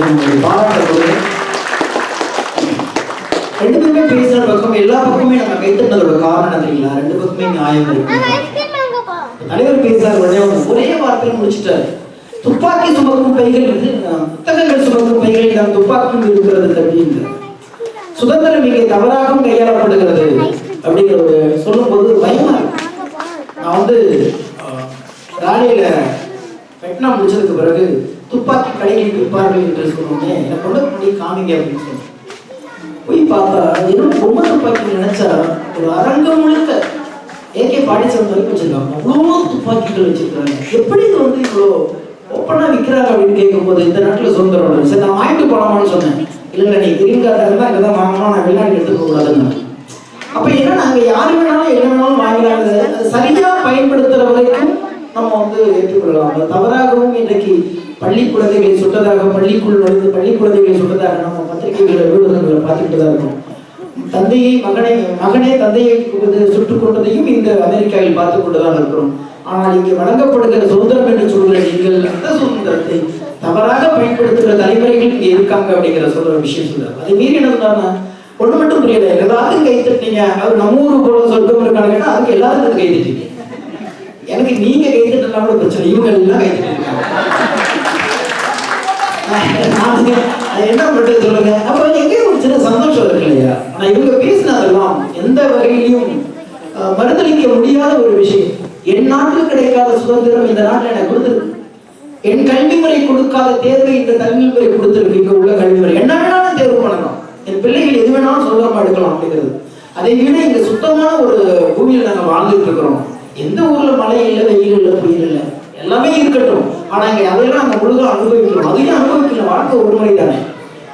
அவர்களுக்கு உங்களுடைய பாராட்ட கொடுங்க. ரெண்டு பேருமே பேசுற பக்கம்? எல்லா பக்கமே நம்ம கைத்தட்டதோட காரணம் தெரியுங்களா? ரெண்டு பக்கமே நியாயம் இருக்கு. தலைவர் பேசுறாரு உடனே ஒரே வார்த்தையில் முடிச்சிட்டாரு. துப்பாக்கி சுமக்கும் பைகள் புத்தகங்கள் சுமக்கும் பைகளில் நாம் துப்பாக்கியும் இருக்கிறது அப்படின்னு சுதந்திரம் இங்கே தவறாகவும் கையாளப்படுகிறது அப்படிங்கிற ஒரு சொல்லும்போது பயமா இருக்கு. நான் வந்து அஹ், ராணியில வெட்னா முடிச்சதுக்கு பிறகு துப்பாக்கி கடையில் விற்பார்கள் என்று சொன்னோடனே என்னை கொண்டு பண்ணி காமிங்க அப்படின்னு சொன்னேன் போய் பார்த்தா எதுவும் பொம்மை துப்பாக்கி நினைச்சா ஒரு அரங்கம் முழுக்க ஏகே பாண்டிச்சேரம் வரைக்கும் வச்சிருக்காங்க. அவ்வளோ துப்பாக்கிகள் வச்சிருக்காங்க. எப்படி இது வந்து இவ்வளோ ஓப்பனாக விற்கிறாங்க அப்படின்னு கேட்கும்போது இந்த நாட்டில் சுதந்திரம் சரி நான் வாங்கிட்டு போகலாமான்னு சொன்னேன். இல்லை இல்லை நீ கிரீன் கார்டாக இருந்தால் இங்கே தான் வாங்கணும் நான் வெளிநாட்டு எடுத்துக்க கூடாதுன்னு. என்ன நாங்கள் யார் வேணாலும் என்ன வேணாலும் வாங்கலாம் சரியாக பயன்படுத்துகிற வரைக்கும் நம்ம வந்து ஏற்றுக்கொள்ளலாம். தவறாகவும் இன்றைக்கு பள்ளி குழந்தைகளை சுட்டதாக பள்ளிக்குள் நுழைந்து பள்ளி குழந்தைகளை சுட்டதாக நம்ம பத்திரிகைகளை ஊடகங்களை பார்த்துக்கிட்டு தான் இருக்கோம். தந்தையை மகனை மகனே தந்தையை சுட்டுக் கொண்டதையும் இந்த அமெரிக்காவில் பார்த்து கொண்டுதான் இருக்கிறோம். ஆனால் இங்கே வழங்கப்படுகிற சுதந்திரம் என்று சொல்கிற நீங்கள் அந்த சுதந்திரத்தை தவறாக பயன்படுத்துகிற தலைமுறைகள் இங்கே இருக்காங்க அப்படிங்கிற சொல்ற விஷயம் சொல்றாரு. அதை மீறி என்ன ஒன்று மட்டும் புரியல. எல்லாரும் கை தட்டினீங்க அவர் நம்ம ஊர் போல சொர்க்கம் இருக்கான்னு அதுக்கு எல்லாரும் கை தட்டிங்க எனக்கு நீங்க கை கூட பிரச்சனை. இவங்க எல்லாம் கை நான் அது என்ன பண்றது சொல்லுங்க. அப்ப எங்கேயும் ஒரு சின்ன சந்தோஷம் இருக்கு இல்லையா? ஆனா இவங்க பேசினதெல்லாம் எந்த வகையிலையும் அஹ், மறுதளிக்க முடியாத ஒரு விஷயம். என் நாட்டில் கிடைக்காத சுதந்திரம் இந்த நாட்டில் எனக்கு கொடுத்துருக்கு. என் கல்வி முறை கொடுக்காத தேர்வை இந்த கல்வி முறை கொடுத்துருக்கு. இங்க உள்ள கல்வி முறை. என்ன வேணாலும் தேர்வு பண்ணலாம். என் பிள்ளைகள் எது வேணாலும் சுதந்திரமா எடுக்கலாம் அப்படிங்கிறது. அதை விட இங்க சுத்தமான ஒரு பூமியில் நாங்கள் வாழ்ந்துட்டு இருக்கிறோம். எந்த ஊர்ல மழை இல்லை வெயில் இல்லை புயல் இல்லை? எல்லாமே இருக்கட்டும். ஆனா இங்க அதையெல்லாம் நம்ம முழுதாக அனுபவிக்கிறோம் அதையும் அனுபவிக்கல வாழ்க்கை ஒரு முறை தானே?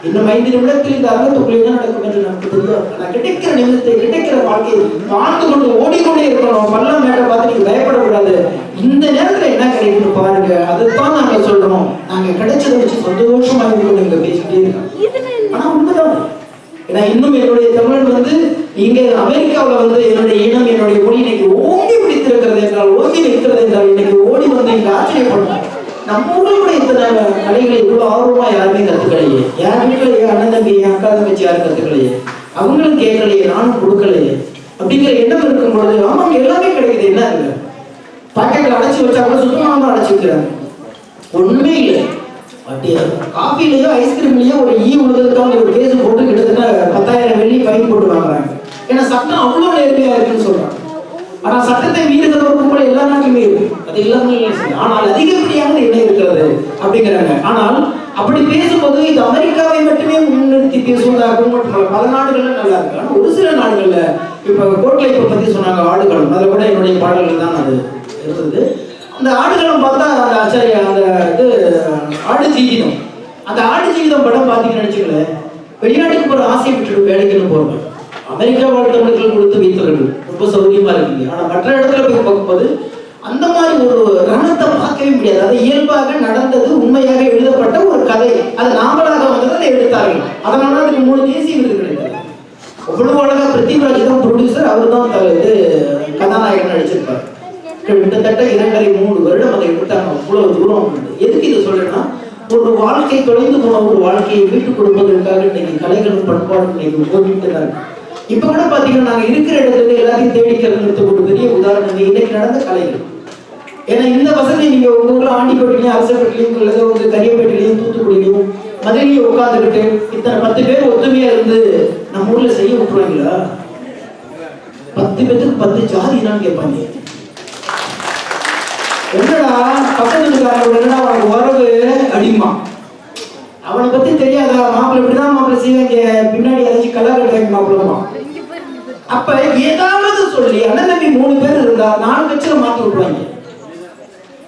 இன்னும் ஐந்து நிமிடத்தில் இந்த அகத்துக்குள்ள என்ன நடக்கும் என்று நமக்கு தெரியும். நான் கிடைக்கிற நிமிடத்தை கிடைக்கிற வாழ்க்கையை வாழ்ந்து கொண்டு ஓடிக்கொண்டே இருக்கணும். பள்ளம் மேட்டை பார்த்து நீங்க பயப்படக்கூடாது. இந்த நேரத்துல என்ன கிடைக்குன்னு பாருங்க. அதைத்தான் நாங்க சொல்றோம். நாங்க கிடைச்சதை வச்சு சந்தோஷமா இருக்கணும் நீங்க பேசிட்டே இருக்கோம் ஆனா உண்மைதான் ஏன்னா இன்னும் என்னுடைய தமிழன் வந்து இங்க அமெரிக்காவுல வந்து என்னுடைய இனம் என்னுடைய மொழி இன்னைக்கு ஓங்கி பிடித்திருக்கிறது என்றால் ஓங்கி நிற்கிறது என்றால் இன்னைக்கு ஓடி வந்து இங்க ஆச்சரியப்படும் நம்ம ஊர்ல இத்தனை கலைகளை இவ்வளவு ஆர்வமா யாருமே கத்துக்கலையே? யார் வீட்டுல என் அண்ணன் தம்பி என் அக்கா தங்கச்சி யாரும் கத்துக்கலையே? அவங்களும் கேட்கலையே நானும் கொடுக்கலையே? அப்படிங்கிற எண்ணம் இருக்கும் பொழுது ஆமாம் எல்லாமே கிடைக்குது என்ன இருக்கு? பாக்கெட்ல அடைச்சு வச்சா கூட சுத்தமாக தான் அடைச்சு வைக்கிறாங்க ஒண்ணுமே இல்லை. அப்படியே காஃபிலையோ ஐஸ்கிரீம்லயோ ஒரு ஈ உழுதுக்காக ஒரு கேஸ் போட்டு கிட்டத்தட்ட பத்தாயிரம் வெள்ளி ஃபைன் போட்டு வாங்குறாங்க. ஏன்னா சட்டம் அவ்வளோ நேர்மையா இருக்குன்னு சொல்றாங்க. ஆனா சட்டத்தை மீறுகிற ஒரு கும்பல் எல்லா நாட்டிலுமே அது இல்லாமல் ஆனால் அதிகப்படியாக என்ன இருக்கிறது அப்படிங்கிறாங்க ஆனால் அப்படி பேசும்போது இது அமெரிக்காவை மட்டுமே முன்னிறுத்தி பேசுவதாகவும் மட்டுமல்ல பல நாடுகள்ல நல்லா இருக்கு. ஆனால் ஒரு சில நாடுகள்ல இப்ப கோட்டை இப்ப பத்தி சொன்னாங்க ஆடுகளம். அதுல கூட என்னுடைய பாடல்கள் தான் அது இருந்தது. அந்த ஆடுகளம் பார்த்தா அந்த ஆச்சாரிய அந்த இது ஆடு ஜீவிதம். அந்த ஆடு ஜீவிதம் படம் பார்த்தீங்கன்னு நினைச்சுக்கல வெளிநாட்டுக்கு போற ஆசையை விட்டுட்டு வேலைக்குன்னு போறோம் அமெரிக்கா வாழ்த்தவர்கள் கொடுத்து வைத்தவர்கள் ரொம்ப சௌகரியமா இருக்கீங்க. ஆனா மற்ற இடத்துல போய் பார்க்கும்போது அந்த மாதிரி ஒரு ரணத்தை பார்க்கவே முடியாது. அது இயல்பாக நடந்தது உண்மையாக எழுதப்பட்ட ஒரு கதை. அது நாவலாக வந்தது அதை எடுத்தார்கள் அதனால அதுக்கு மூணு தேசிய விருது கிடைத்தது. அவ்வளவு அழகா பிருத்திவிராஜ் தான் ப்ரொடியூசர் அவர் தான் இது கதாநாயகன் நடிச்சிருப்பார். கிட்டத்தட்ட இரண்டரை மூணு வருடம் அதை எடுத்தாங்க. அவ்வளவு தூரம் எதுக்கு இதை சொல்றேன்னா ஒரு வாழ்க்கை தொலைந்து போன ஒரு வாழ்க்கையை மீட்டுக் கொடுப்பதற்காக இன்னைக்கு கலைகளும் பண்பாடும் இன்னைக்கு போட்டுட்டு தான் இருக்கு. இப்ப கூட பாத்தீங்கன்னா நாங்க இருக்கிற இடத்துல எல்லாத்தையும் தேடி தேடிக்கிறதுக்கு ஒரு பெரிய உதாரணம் இன்னைக்கு நடந்த கலைகள். ஏன்னா இந்த வசதி நீங்க உங்க ஊர்ல ஆண்டிப்பட்டிலையும் அரசப்பட்டிலையும் அல்லது உங்க கரியப்பட்டிலையும் தூத்துக்குடியிலையும் மதுரையிலையும் உட்காந்துக்கிட்டு இத்தனை பத்து பேர் ஒத்துமையா இருந்து நம்ம ஊர்ல செய்ய விட்டுருவாங்களா? பத்து பேத்துக்கு பத்து ஜாதி தான் கேட்பாங்க. என்னடா பக்கத்து என்னடா அவனுக்கு உறவு அடிமா அவனை பத்தி தெரியாதா? மாப்பிள்ளை இப்படிதான் மாப்பிள்ளை செய்வாங்க. பின்னாடி ஏதாச்சும் கலர் கட்டுவாங்க மாப்பிள்ளமா அப்ப ஏதாவது சொல்லி அண்ணன் தம்பி மூணு பேர் இருந்தா நாலு கட்சியில மாத்தி விடுவாங்க.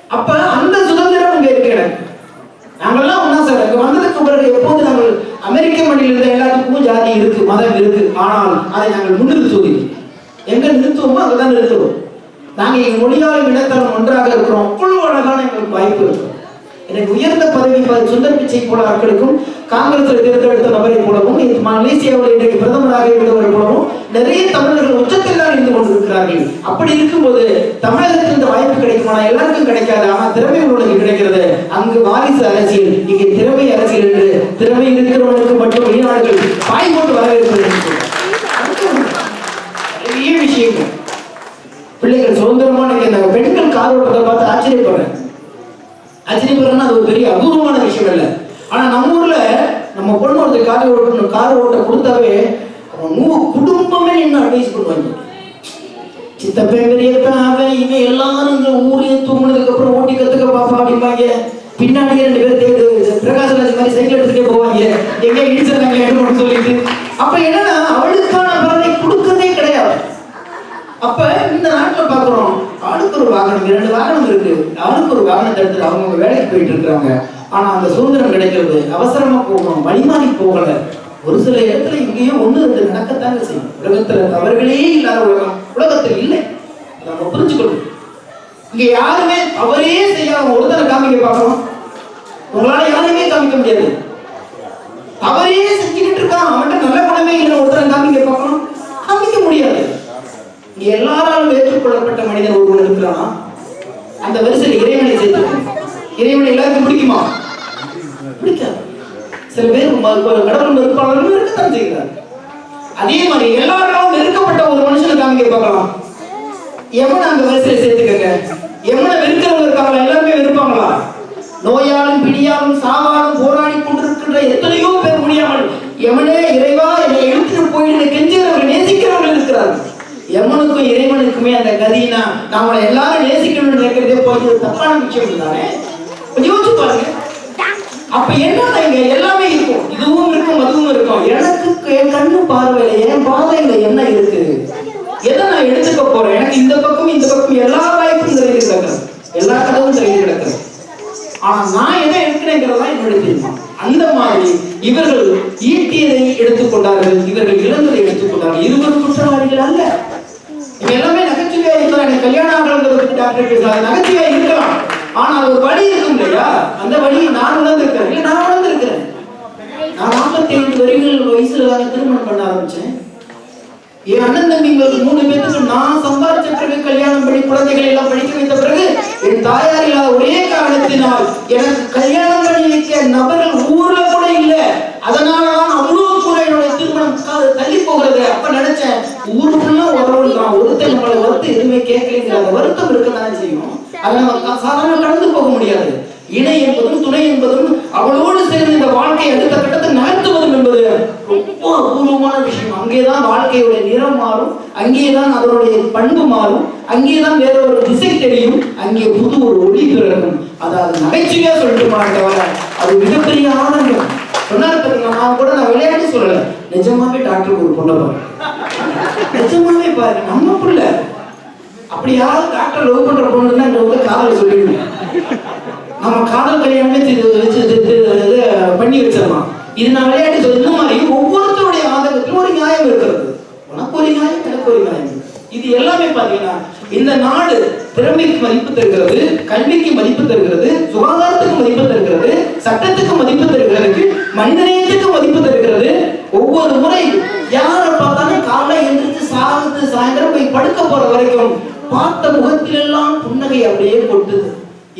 அப்ப அந்த சுதந்திரம் இங்க இருக்கு எனக்கு. நாங்கெல்லாம் ஒன்னா சார் இங்க வந்ததுக்கு பிறகு எப்போது நாங்கள் அமெரிக்க மண்ணில் இருந்த எல்லாத்துக்கும் ஜாதி இருக்கு மதம் இருக்கு ஆனால் அதை நாங்கள் முன்னிறுத்துவதில்லை. எங்க நிறுத்துவோமோ அங்கதான் நிறுத்துவோம். நாங்க எங்க மொழியாலும் இனத்தரம் ஒன்றாக இருக்கிறோம். அவ்வளவு அழகான எங்களுக்கு வாய்ப்பு இருக்கும் எனக்கு உயர்ந்த பதவி ப- சுந்தர் பிச்சை போல ஆட்களுக்கும் காங்கிரஸில் தேர்ந்தெடுத்த நபரை போலவும் மலேசியாவில் இன்றைக்கு பிரதமராக இருந்தவரை போலவும் நிறைய தமிழர்கள் உச்சத்தில் தான் இருந்து கொண்டிருக்கிறார்கள் அப்படி இருக்கும்போது தமிழகத்தில் இந்த வாய்ப்பு கிடைக்குமானா எல்லாருக்கும் கிடைக்காது. ஆனா திறமை உள்ளவனுக்கு கிடைக்கிறது. அங்கு வாரிசு அரசியல் இங்கே திறமை அரசியல் என்று திறமை இருக்கிறவனுக்கு மட்டும் வெளிநாடுகள் பாய் போட்டு வரவேற்பது என்று. சொல்றாங்க. பெரிய விஷயம். பிள்ளைகள் சுதந்திரமா இன்னைக்கு இந்த பெண்கள் கார் ஓட்டத்தை பார்த்து ஆச்சரியப்படுறேன். ஆச்சரியப்படுறேன்னா அது ஒரு பெரிய அபூர்வமான விஷயம் இல்லை ஆனா நம்ம ஊர்ல நம்ம பொண்ணு ஒருத்தர் கார் ஓட்டணும் கார் ஓட்ட கொடுத்தாவே அவன் மூ- குடும்பமே என்ன அட்வைஸ் பண்ணுவாங்க. சித்தப்பன் பெரியப்பன் அவன் இவன் எல்லாரும் இந்த ஊரே தூங்குனதுக்கு அப்புறம் ஓட்டி கத்துக்க பாப்பா அப்படிம்பாங்க. பின்னாடி ரெண்டு பேர் தேடு பிரகாசராஜ் மாதிரி சைக்கிள் எடுத்துட்டே போவாங்க. எங்க இடிச்சிருக்காங்க எடுக்கணும்னு சொல்லிட்டு. அப்ப என்னன்னா அவளுக்கான பலனை கொடுக்கறதே கிடையாது. அப்ப இந்த நாட்டுல பாக்குறோம் ஆளுக்கு ஒரு வாகனம் இரண்டு வாகனம் இருக்கு. ஆளுக்கு ஒரு வாகனத்தை எடுத்துட்டு அவங்க வேலைக்கு போயிட்டு இருக்காங்க ஆனா அந்த சுதந்திரம் கிடைக்கிறது அவசரமா போகணும் வழிமாறி போகல. ஒரு சில இடத்துல இங்கேயும் ஒண்ணு ரெண்டு நடக்கத்தாங்க செய்யும். உலகத்துல தவறுகளே இல்லாத உலகம். உலகத்தில் இல்லை. நம்ம புரிஞ்சுக்கணும். இங்க யாருமே அவரே செய்யாத ஒருத்தரை காமிக்க பார்க்கணும். உங்களால யாரையுமே காமிக்க முடியாது. அவரே செஞ்சுக்கிட்டு இருக்கான். அவன்கிட்ட நல்ல குணமே இல்லை ஒருத்தரை காமிக்க பார்க்கணும். காமிக்க முடியாது. எல்லாராலும் ஏற்றுக்கொள்ளப்பட்ட மனிதன் ஒருவன் இருக்கிறானா. அந்த வரிசையில் இறைவனை சேர்த்து இறைவனை எல்லாருக்கும் பிடிக்குமா? பிடிக்காது. சில பேர் கடவுள் மறுப்பாளர்களும் இருக்கத்தான் செய்கிறார் அதே மாதிரி எல்லாராலும் வெறுக்கப்பட்ட ஒரு மனுஷனுக்கு காமிக்க பார்க்கலாம். எவனை அந்த வரிசையில சேர்த்துக்கங்க? எவனை வெறுக்கிறவங்க இருக்காங்களா? எல்லாருமே வெறுப்பாங்களா? நோயாலும் பிடியாலும் சாவாலும் போராடி கொண்டிருக்கின்ற எத்தனையோ பேர் முடியாமல் எவனே இறைவா என்னை எழுத்துட்டு போயிட்டு கெஞ்சுறவர்கள் நேசிக்கிறவர்கள் இருக்கிறார்கள். எவனுக்கும் இறைவனுக்குமே அந்த கதினா நாம எல்லாரும் நேசிக்கணும்னு நினைக்கிறதே போகிறது தப்பான விஷயம் தானே கொஞ்சம் யோசிச்சு பாருங்க. அப்ப என்ன இங்க எல்லாமே இருக்கும். இதுவும் இருக்கும் அதுவும் இருக்கும். எனக்கு என் கண்ணு பார்வையில என் பாதையில என்ன இருக்கு? எதை நான் எடுத்துக்க போறேன்? எனக்கு இந்த பக்கம் இந்த பக்கம் எல்லா வாய்ப்பும் திறந்து கிடக்கிறது எல்லா கதவும் திறந்து கிடக்கிறது ஆனா நான் எதை எடுக்கிறேங்கிறதா என்னுடைய தீர்மானம். அந்த மாதிரி இவர்கள் ஈட்டியதை எடுத்துக்கொண்டார்கள் இவர்கள் இழந்ததை எடுத்துக்கொண்டார்கள் இருவர் குற்றவாளிகள் அல்ல. இவங்க எல்லாமே நகைச்சுவையா இருக்கலாம். எனக்கு கல்யாணம் ஆகிறத டாக்டர் பேசுறாங்க நகைச்சுவையா இருக்கலாம். ஆனா ஒரு வழி இருக்கும் இல்லையா? அந்த வழியை நான் உணர்ந்திருக்கிறேன். இல்ல நான் உணர்ந்திருக்கிறேன். நான் நாற்பத்தி ஐந்து வரிகள் வயசுல திருமணம் பண்ண ஆரம்பிச்சேன். என் அண்ணன் தம்பிங்களுக்கு மூணு பேருக்கு நான் சம்பாதிச்ச பிறகு கல்யாணம் பண்ணி குழந்தைகளை எல்லாம் படிக்க வைத்த பிறகு என் தாயார் இல்லாத ஒரே காரணத்தினால் எனக்கு கல்யாணம் பண்ணி வைக்க நபர்கள் ஊர்ல கூட இல்லை. அதனாலதான் அவ்வளவு கூட என்னுடைய திருமணம் தள்ளி போகிறது அப்ப நினைச்சேன். ஊருக்குள்ள உறவு நான் ஒருத்தர் நம்மளை வருத்தம் எதுவுமே கேட்கலைங்கிற அந்த வருத்தம் இருக்கதானே செய்யும். அதை நம்ம சாதாரண கடந்து போக முடியாது இணை என்பதும் துணை என்பதும் அவளோடு சேர்ந்து இந்த வாழ்க்கையை அடுத்த கட்டத்தை நகர்த்துவதும் என்பது ரொம்ப அபூர்வமான விஷயம் அங்கேதான் வாழ்க்கையுடைய நிறம் மாறும் அங்கேதான் அதனுடைய பண்பு மாறும். அங்கேதான் வேற ஒரு திசை தெரியும். அங்கே புது ஒரு ஒளி பிறக்கும். அதாவது நகைச்சுவையா சொல்லிட்டு தவிர அது மிகப்பெரிய ஆனந்தம் சொன்னார் பாத்தீங்களா நான் கூட நான் விளையாட்டு சொல்லல. நிஜமாவே டாக்டருக்கு ஒரு பொண்ணை பாரு நிஜமாவே பாரு நம்ம புள்ள. அப்படியாவது டாக்டர் லவ் பண்ற தான் இந்த வந்து காதல் சொல்லிடுங்க. நம்ம காதல் கல்யாணமே வச்சு பண்ணி வச்சிடலாம். இது நான் விளையாட்டு சொல்லி இந்த மாதிரி ஒவ்வொருத்தருடைய ஆதங்கத்திலும் ஒரு நியாயம் இருக்கிறது. உனக்கு ஒரு நியாயம் எனக்கு ஒரு நியாயம். இது எல்லாமே பாத்தீங்கன்னா இந்த நாடு திறமைக்கு மதிப்பு தருகிறது கல்விக்கு மதிப்பு தருகிறது சுகாதாரத்துக்கு மதிப்பு தருகிறது சட்டத்துக்கு மதிப்பு தருகிறது மனிதநேயத்துக்கு மதிப்பு தருகிறது. ஒவ்வொரு முறை யாரை பார்த்தாலும் காலை எழுந்திரிச்சு சாகுது சாயந்தரம் போய் படுக்க போற வரைக்கும் பார்த்த முகத்திலெல்லாம் புன்னகை அப்படியே கொட்டுது.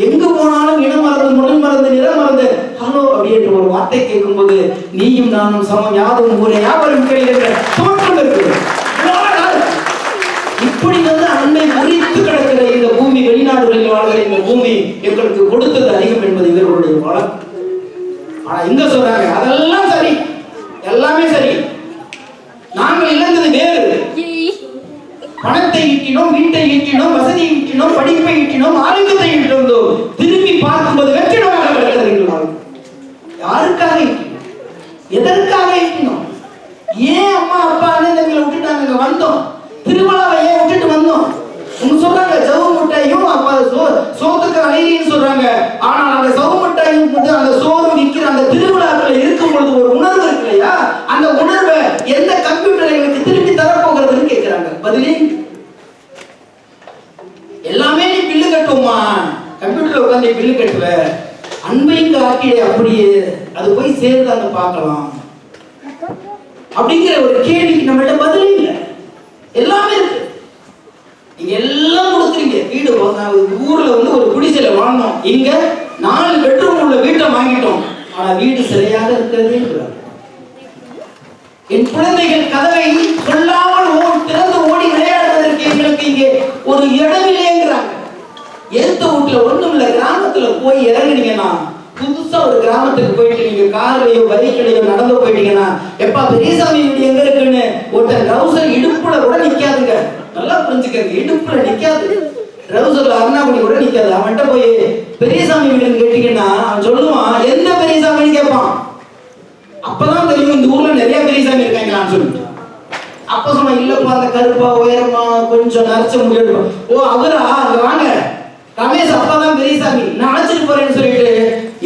எங்கு போனாலும் இனம் மறந்து முதல் மறந்து நிறம் மறந்து ஹலோ அப்படின்ற ஒரு வார்த்தை கேட்கும்போது நீயும் நானும் சமம் யாதும் ஊரே யாவரும் கேள்வி தோற்றம் இருக்குது. இப்படி வந்து அண்மை முறித்து கிடக்கிற இந்த பூமி வெளிநாடுகளில் வாழ்கிற இந்த பூமி எங்களுக்கு கொடுத்தது அதிகம் என்பது இவர்களுடைய வழக்கு. ஆனா இங்க சொல்றாங்க அதெல்லாம் சரி. எல்லாமே சரி. நாங்கள் இழந்தது வேறு. பணத்தை ஈட்டினோம் வீட்டை ஈட்டினோம் வசதியை ஈட்டினோம் படிப்பை ஈட்டினோம் ஆரோக்கியத்தை ஈட்டினோம் திரும்பி பார்க்கும்போது வெற்றிடமாக கிடக்கிறது யாருக்காக எதற்காக ஈட்டினோம்? ஏன் அம்மா அப்பா அண்ணன் எங்களை விட்டுட்டாங்க? வந்தோம். திருவிழாவை ஏன் விட்டுட்டு வந்தோம் உங்க சொல்றாங்க ஜவு முட்டையும் அப்ப சோ சோத்துக்கு அலையின்னு சொல்றாங்க. ஆனால் அந்த ஜவு வந்து அந்த சோறு விற்கிற அந்த திருவிழாக்கள் இருக்கும் பொழுது ஒரு உணர்வு இருக்கு இல்லையா? அந்த உணர்வை எந்த கம்ப்யூட்டர் எங்களுக்கு திருப்பி தரப்போகிறதுன்னு கேட்கிறாங்க. பதிலே எல்லாமே நீ பில்லு கட்டுவோமா கம்ப்யூட்டர்ல உட்காந்து பில்லு கட்டுவ. அன்பையும் காக்கிடே அப்படியே. அது போய் சேருதான்னு பார்க்கலாம். அப்படிங்கிற ஒரு கேள்விக்கு நம்மள்ட்ட பதிலே இல்லை. எல்லாமே இருக்கு. நீங்க எல்லாம் வீடு ஊர்ல வந்து ஒரு குடிசையில வாழ்ந்தோம். இங்க நாலு பெட்ரூம் உள்ள வீட்டை வாங்கிட்டோம். ஆனா வீடு சிறையாக இருக்கிறதே என் குழந்தைகள் கதவை சொல்லாமல் திறந்து ஓடி விளையாடுவதற்கு எங்களுக்கு இங்கே ஒரு இடமில்லைங்கிறாங்க. எந்த வீட்டுல ஒண்ணும் இல்ல. கிராமத்துல போய் இறங்குனீங்கன்னா புதுசா ஒரு கிராமத்துக்கு போயிட்டு நீங்க கார்லயோ பைக்லயோ நடந்து போயிட்டீங்கன்னா எப்பா பெரியசாமி வீடு எங்க இருக்குன்னு ஒருத்தர் ட்ரௌசர் இடுப்புல கூட நிக்காதுங்க. நல்லா புரிஞ்சுக்கங்க. இடுப்புல நிக்காது. ட்ரௌசர்ல அருணாமணி கூட நிக்காது அவன்கிட்ட போய் பெரியசாமி வீடுன்னு கேட்டீங்கன்னா அவன் சொல்லுவான் எந்த பெரியசாமின்னு கேட்பான் அப்பதான் தெரியும் இந்த ஊர்ல நிறைய பெரியசாமி இருக்காங்களான்னு சொல்லிட்டு. அப்ப சும்மா இல்லப்பா அந்த கருப்பா உயரமா கொஞ்சம் நரைச்ச முடியும் ஓ அவரா? அங்க வாங்க. ரமேஷ் அப்பா தான் பெரியசாமி. நான் அழைச்சிட்டு போறேன்னு சொல்லிட்டு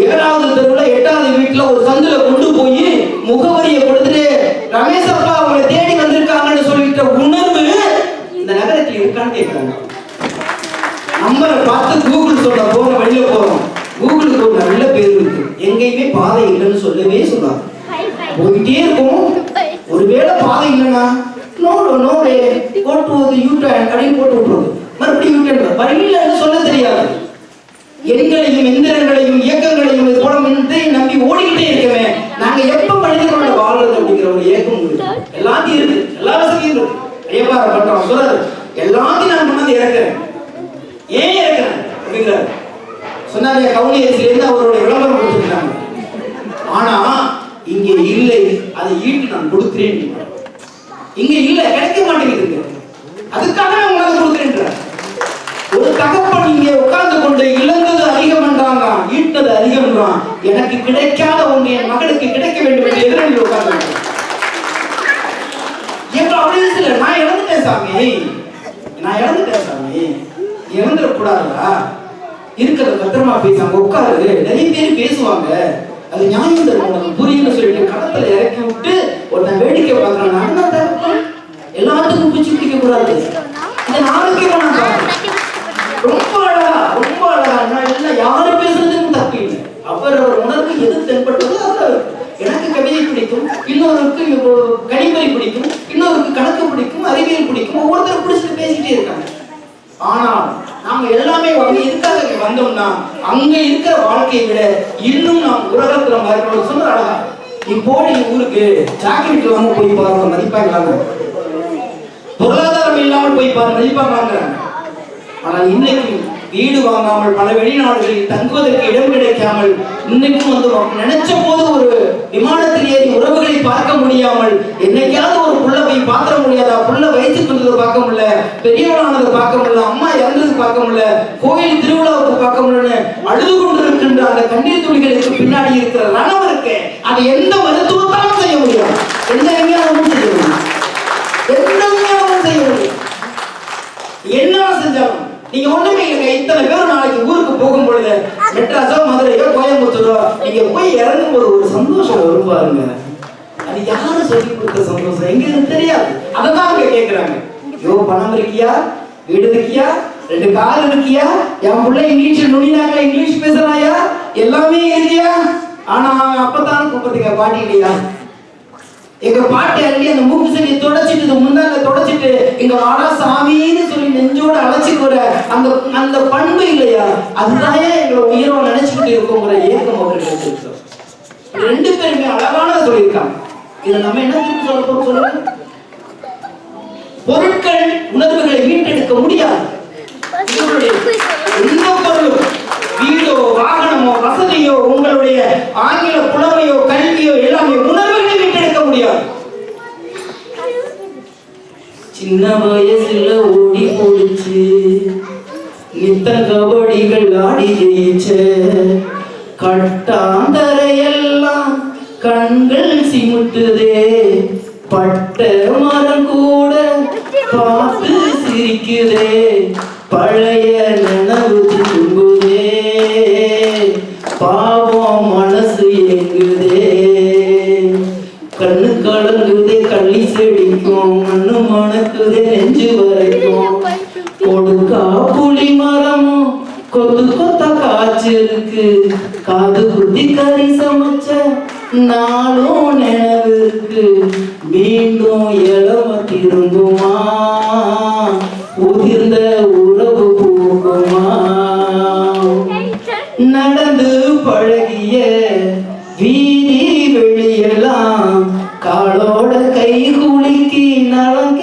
ஏழாவது தெருவுல எட்டாவது வீட்டுல ஒரு சந்துல கொண்டு போய் முகவரி கொடுத்துட்டு ரமேஷ் அப்பா அவங்களை தேடி வந்திருக்காங்கன்னு சொல்லிட்ட உணர்வு இந்த நகரத்தில் இருக்கான்னு கேட்கிறாங்க நம்பரை பார்த்து கூகுள் சொல்ல போற வழியில போறோம் கூகுளுக்கு ஒரு நல்ல பேர் இருக்கு எங்கேயுமே பாதை இல்லைன்னு சொல்லவே சொன்னாங்க போயிட்டே இருக்கும் ஒருவேளை பாதை இல்லைன்னா no no way go to the U turn அப்படின்னு போட்டு விட்டுருது மறுபடியும் யூ டர்ன் வழியிலன்னு சொல்ல தெரியாது எண்களையும் எந்திரங்களையும் இயக்கங்களையும் இது போல மின்ட்டு நம்பி ஓடிக்கிட்டே இருக்கவே நாங்க எப்ப மனிதர்களோட வாழ்றது அப்படிங்கிற ஒரு ஏக்கம் உங்களுக்கு எல்லாத்தையும் இருக்கு எல்லா வசதியும் இருக்கு ஐயப்பார பண்றோம் சொல்றாரு எல்லாத்தையும் நான் கொண்டாந்து இறக்குறேன் ஏன் இறக்குறேன் அப்படிங்கிறாரு சொன்னாரு கவுனி அரிசியிலிருந்து அவருடைய விளம்பரம் கொடுத்துருக்காங்க ஆனா இங்க இல்லை அதை ஈட்டு நான் கொடுக்கிறேன் இங்க இல்ல கிடைக்க மாட்டேங்குதுங்க அதுக்காக நான் உனக்கு கொடுக்கிறேன் ஒரு தகப்பன் இங்கே உட்கார்ந்து கொண்டு இழந்தது அதிகம் என்றாங்க ஈட்டது அதிகம் என்றான் எனக்கு கிடைக்காத ஒன்று என் மகனுக்கு கிடைக்க வேண்டும் உட்கார்ந்து எங்க அப்படி இல்ல நான் இறந்துட்டேன் சாமி. நான் இறந்துட்டேன் சாமி. இழந்துடக்கூடாதா இருக்கிறத பத்திரமா பேசாங்க உட்காரு. நிறைய பேர் பேசுவாங்க. அது நியாயம் தரும் உனக்கு புரியும்னு சொல்லிட்டு களத்துல இறக்கி விட்டு ஒருத்தன் வேடிக்கை பார்க்கறான். நான் தான் எல்லாத்துக்கும் பிடிச்சி பிடிக்க கூடாது. இந்த நாளைக்கே ரொம்ப அழகா ரொம்ப அழகா. நான் இல்லை யாரு பேசுறதுக்கும் தப்பு இல்லை அவர் உணர்வு எது தென்பட்டதோ அதை. எனக்கு கவிதை பிடிக்கும் இன்னொருக்கு இப்போ கணிப்பொறி பிடிக்கும் இன்னொருக்கு கணக்கு பிடிக்கும் அறிவியல் பிடிக்கும் ஒவ்வொருத்தரும் பிடிச்சிட்டு பேசிட்டே இருக்காங்க. ஆனால் நாம எல்லாமே அங்க எதுக்காக இங்க வந்தோம்னா அங்க இருக்கிற வாழ்க்கையை விட இன்னும் நாம் உலகத்துல மாதிரி சொன்ன அழகா. நீ போடி ஊருக்கு ஜாக்கெட் இல்லாம போய் பாருங்க மதிப்பாங்களாங்க. பொருளாதாரம் இல்லாமல் போய் பாரு மதிப்பாங்களாங்கிறாங்க. ஆனால் இன்னைக்கு வீடு வாங்காமல் பல வெளிநாடுகளில் தங்குவதற்கு இடம் கிடைக்காமல் இன்னைக்கும் வந்து நினைச்ச போது ஒரு விமானத்தில் ஏறி உறவுகளை பார்க்க முடியாமல் என்னைக்காவது ஒரு புள்ள போய் பார்க்க முடியாதா? புள்ள வயசுக்கு வந்ததை பார்க்க முடியல பெரியவளானதை பார்க்க முடியல அம்மா இறந்தது பார்க்க முடியல கோயில் திருவிழாவுக்கு பார்க்க முடியலன்னு அழுது கொண்டிருக்கின்ற அந்த கண்ணீர் துளிகளுக்கு பின்னாடி இருக்கிற ரணம் இருக்கு அது எந்த மருத்துவத்தாலும் செய்ய முடியும் எந்த எங்கேயாவது செய்ய முடியும் எந்த விஞ்ஞானமும் செய்ய முடியும் என்ன செஞ்சாலும் நீங்க ஒண்ணுமே இல்லைங்க இத்தனை பேர் நாளைக்கு ஊருக்கு போகும் பொழுது மெட்ராஸோ மதுரையோ கோயம்புத்தூரோ நீங்க போய் இறங்கும் போது ஒரு சந்தோஷம் வரும் பாருங்க. அது யாரும் சொல்லி கொடுத்த சந்தோஷம்? எங்களுக்கு தெரியாது. அததான் அவங்க கேக்குறாங்க. ஐயோ பணம் இருக்கியா? வீடு இருக்கியா? ரெண்டு கால் இருக்கியா? என் பிள்ளை இங்கிலீஷ் நுனினாங்க இங்கிலீஷ் பேசுறாயா? எல்லாமே இல்லையா ஆனா அப்பதான் கூப்பிடுறீங்க பாட்டி இல்லையா? எங்க பாட்டி அள்ளி அந்த மூக்கு செடியை தொடச்சிட்டு இந்த முன்னால தொடச்சிட்டு எங்க வாடா சாமின்னு சொல்லி நெஞ்சோட அழைச்சிட்டு வர அந்த அந்த பண்பு இல்லையா? அதுதான் எங்களை உயிரோ நினைச்சுக்கிட்டு இருக்கோங்கிற ஏக்கம் அவர்களுக்கு ரெண்டு பேருமே அழகானதை சொல்லியிருக்காங்க. இதை நம்ம என்ன திருப்பி சொல்ல சொல்லுங்க? பொருட்கள் உணர்வுகளை மீட்டெடுக்க முடியாது உங்களுடைய எந்த பொருளும் வீடோ வாகனமோ வசதியோ உங்களுடைய ஆங்கில புலமையோ கல்வியோ எல்லாமே உணர்வுகளை மீட்டெடுக்க முடியாது சின்ன வயசுல ஓடி போடுச்சு. நித்த கபடிகள் ஆடி ஜெயிச்ச. கட்டாந்தரையெல்லாம் கண்கள் சிமுட்டுதே. பட்ட மரம் கூட பார்த்து சிரிக்குதே. பழைய வீதி வெளியெல்லாம் காலோட கை குலுக்கி நலம்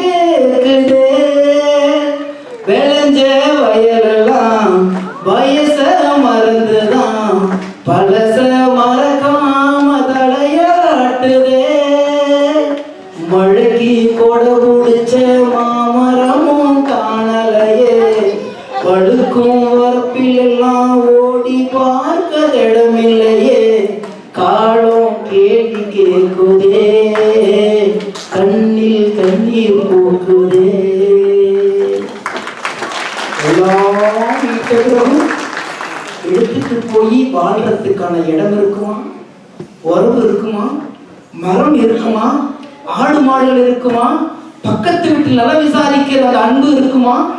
கேட்குதே கண்ணில் கண்ணீர் போக்குதே. எல்லாம் எடுத்துட்டு போய் வாழ்றதுக்கான இடம் இருக்குமா? உறவு இருக்குமா? மரம் இருக்குமா? ஆடு மாடுகள் இருக்குமா? பக்கத்து வீட்டில் நல விசாரிக்கிற அந்த அன்பு இருக்குமா?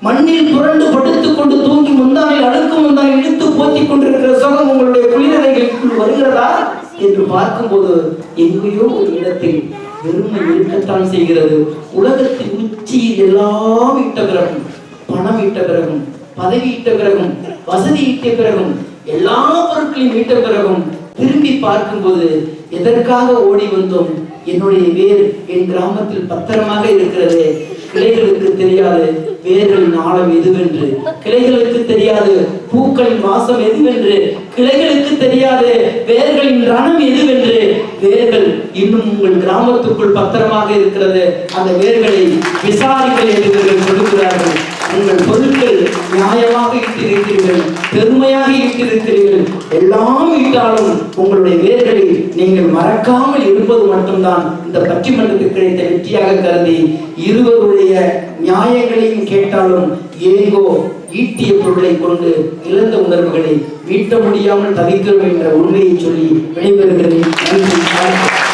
மண்ணில் புரண்டு படுத்துக் கொண்டு தூங்கி முந்தானில் அடுக்கு முந்தானில் இழுத்து போத்திக் கொண்டிருக்கிற சுகம் உங்களுடைய குளிரறைகளுக்குள் வருகிறதா? என்று பார்க்கும்போது எங்கேயோ ஒரு இடத்தில் வெறுமை இருக்கத்தான் செய்கிறது. உலகத்தின் உச்சியில் எல்லாம் இட்ட பிறகும் பணம் ஈட்ட பிறகும் பதவி ஈட்ட பிறகும் வசதி ஈட்ட பிறகும் எல்லா பொருட்களையும் ஈட்ட பிறகும் திரும்பி பார்க்கும்போது எதற்காக ஓடி வந்தோம்? என்னுடைய வேர் என் கிராமத்தில் பத்திரமாக இருக்கிறது. கிளைகளுக்கு தெரியாது. வேர்களின் ஆழம் எதுவென்று. கிளைகளுக்கு தெரியாது. பூக்களின் வாசம் எதுவென்று. கிளைகளுக்கு தெரியாது. வேர்களின் ரணம் எதுவென்று. வேர்கள் இன்னும் உங்கள் கிராமத்துக்குள் பத்திரமாக இருக்கிறது. அந்த வேர்களை விசாரிக்க என்று இவர்கள் சொல்லுகிறார்கள். உங்கள் பொருட்கள் நியாயமாக இட்டிருக்கிறீர்கள் பெருமையாக இட்டிருக்கிறீர்கள் எல்லாம் இட்டாலும் உங்களுடைய வேர்களை நீங்கள் மறக்காமல் இருப்பது மட்டும்தான். இந்த பட்டிமன்றத்துக்கு கிடைத்த வெற்றியாக கருதி இருவருடைய நியாயங்களையும் கேட்டாலும் ஏங்கோ ஈட்டிய பொருளை கொண்டு இழந்த உணர்வுகளை மீட்ட முடியாமல் தவிக்கிறோம் என்ற உண்மையை சொல்லி விடைபெறுகிறேன். நன்றி